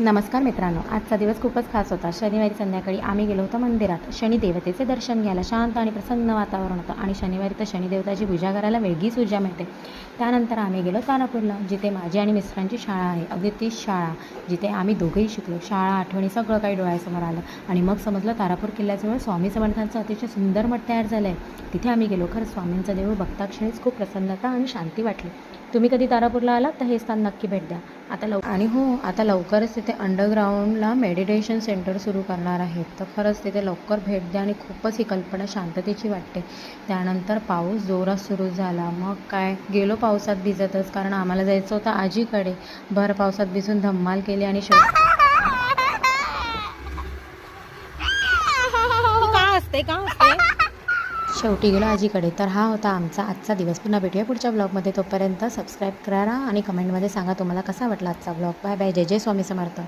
नमस्कार मित्रांनो आजचा दिवस खूपच खास होता. शनिवारी संध्याकाळी आम्ही गेलो होतो मंदिरात. शनिदेवतेचे दर्शन घ्यायला शांत आणि प्रसन्न वातावरण होतं आणि शनिवारी तर शनिदेवताची पूजा करायला वेगळीच ऊर्जा मिळते. त्यानंतर आम्ही गेलो तानापूरला जिथे माझी आणि मिस्टरांची शाळा आहे. अगदी तीच शाळा जिथे आम्ही दोघेही शिकलो. शाळा आठवणी सगळं काही डोळ्यासमोर आलं. आणि मग समजलं तारापूर किल्ल्याजवळ स्वामी समर्थांचं अतिशय सुंदर मठ तयार झालं आहे तिथे आम्ही गेलो. खरं स्वामींचं देऊळ बघताक्षणीच खूप प्रसन्नता आणि शांती वाटली. तुम्ही कधी तारापूरला आलात? तर हे स्थान नक्की भेट द्या. आता लव आणि हो आता लवकरच तिथे अंडरग्राऊंडला मेडिटेशन सेंटर सुरू करणार आहेत तर खरंच तिथे लवकर भेट द्या आणि खूपच ही कल्पना शांततेची वाटते. त्यानंतर पाऊस जोरात सुरू झाला. मग काय? गेलो पावसात भिजतच कारण आम्हाला जायचं होतं आजीकडे. भर पावसात भिजून धम्माल केली आणि शेव का असते का असते शेवटी गेलो आजीकडे. तर हा होता आमचा आजचा दिवस. पुन्हा भेटूया पुढच्या ब्लॉगमध्ये. तोपर्यंत सबस्क्राईब करा आणि कमेंटमध्ये सांगा तुम्हाला कसा वाटला आजचा ब्लॉग. बाय बाय जय जय स्वामी समर्थ.